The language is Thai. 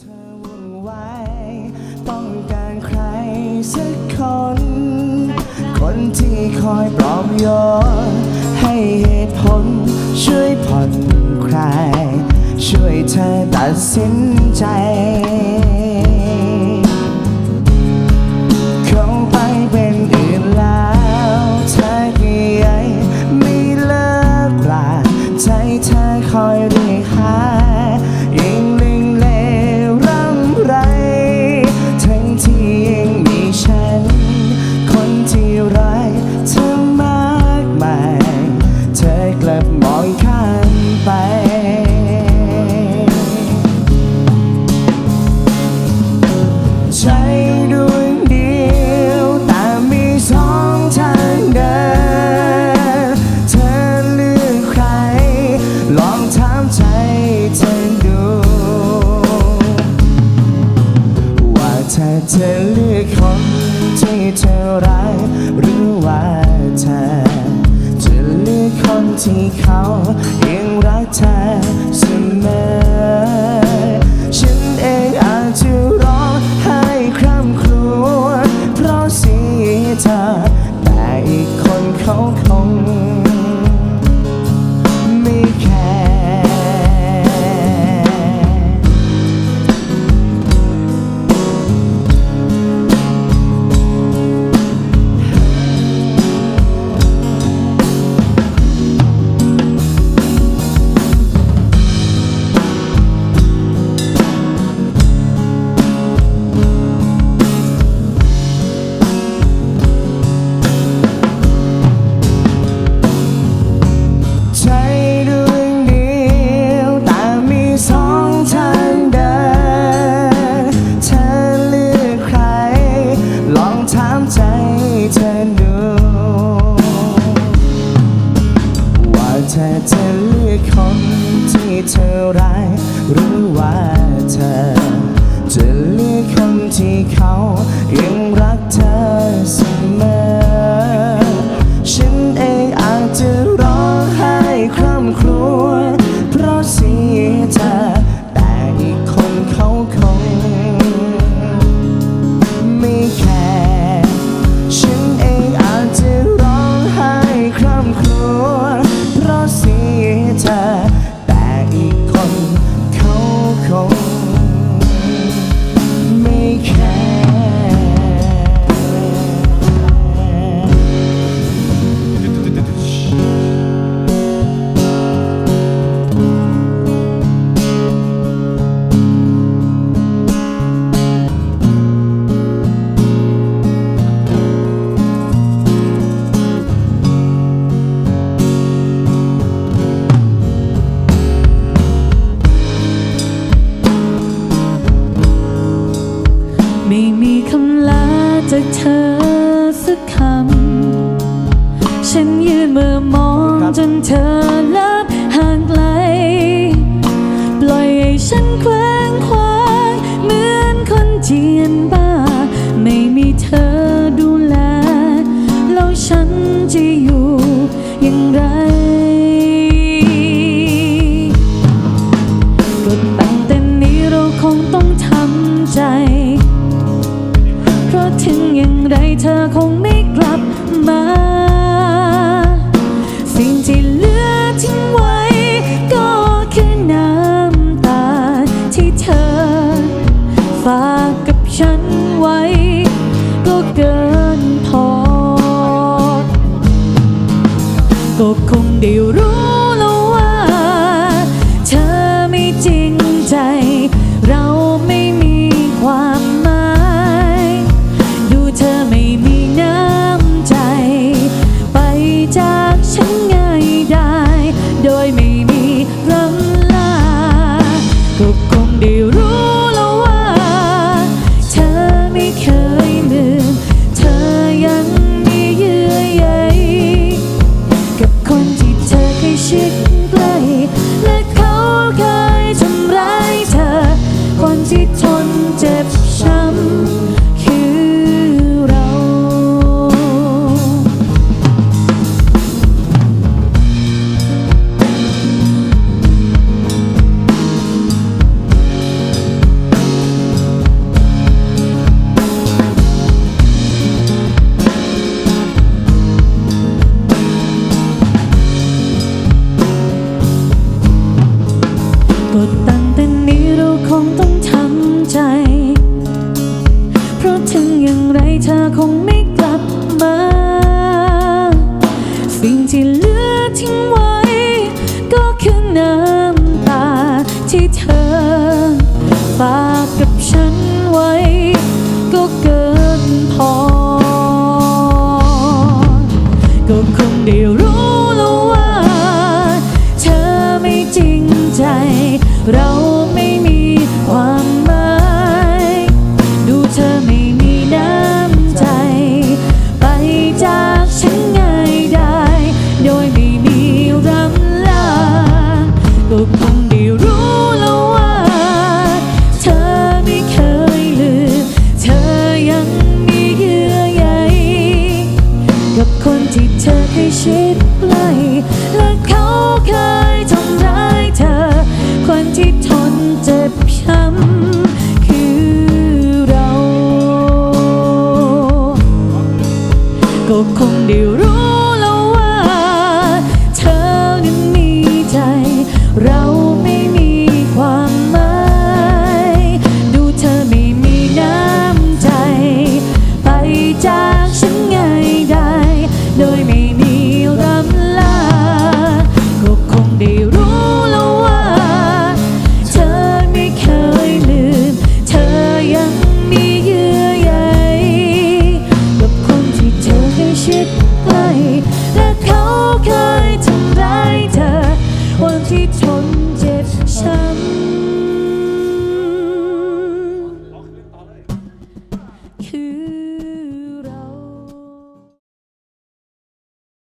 เธอวุ่นวาต้องการใครสักคน คนที่คอยปลอบโยนให้เหตุผลช่วยผ่อนคลายช่วยเธอตัดสินใจเขาไปเป็นอื่นแล้วเธอก็ยไม่เลิกลาใจเธอคอยเรียกหา มองข้ามไป เขายังรักเธอเสมอ ฉันเองอาจจะร้องให้คร่ำครวญเพราะเสียเธอแต่อีกคนเขาคง หรือว่า คำ ฉันยืนมือมองจนเธอลับห่างไกล ปล่อยให้ฉันเคว้งคว้างเหมือนคนเจียนบ้า ไม่มีเธอดูแล แล้วฉันจะอยู่อย่างไร เธอคงไม่กลับมา 并肩 คงได้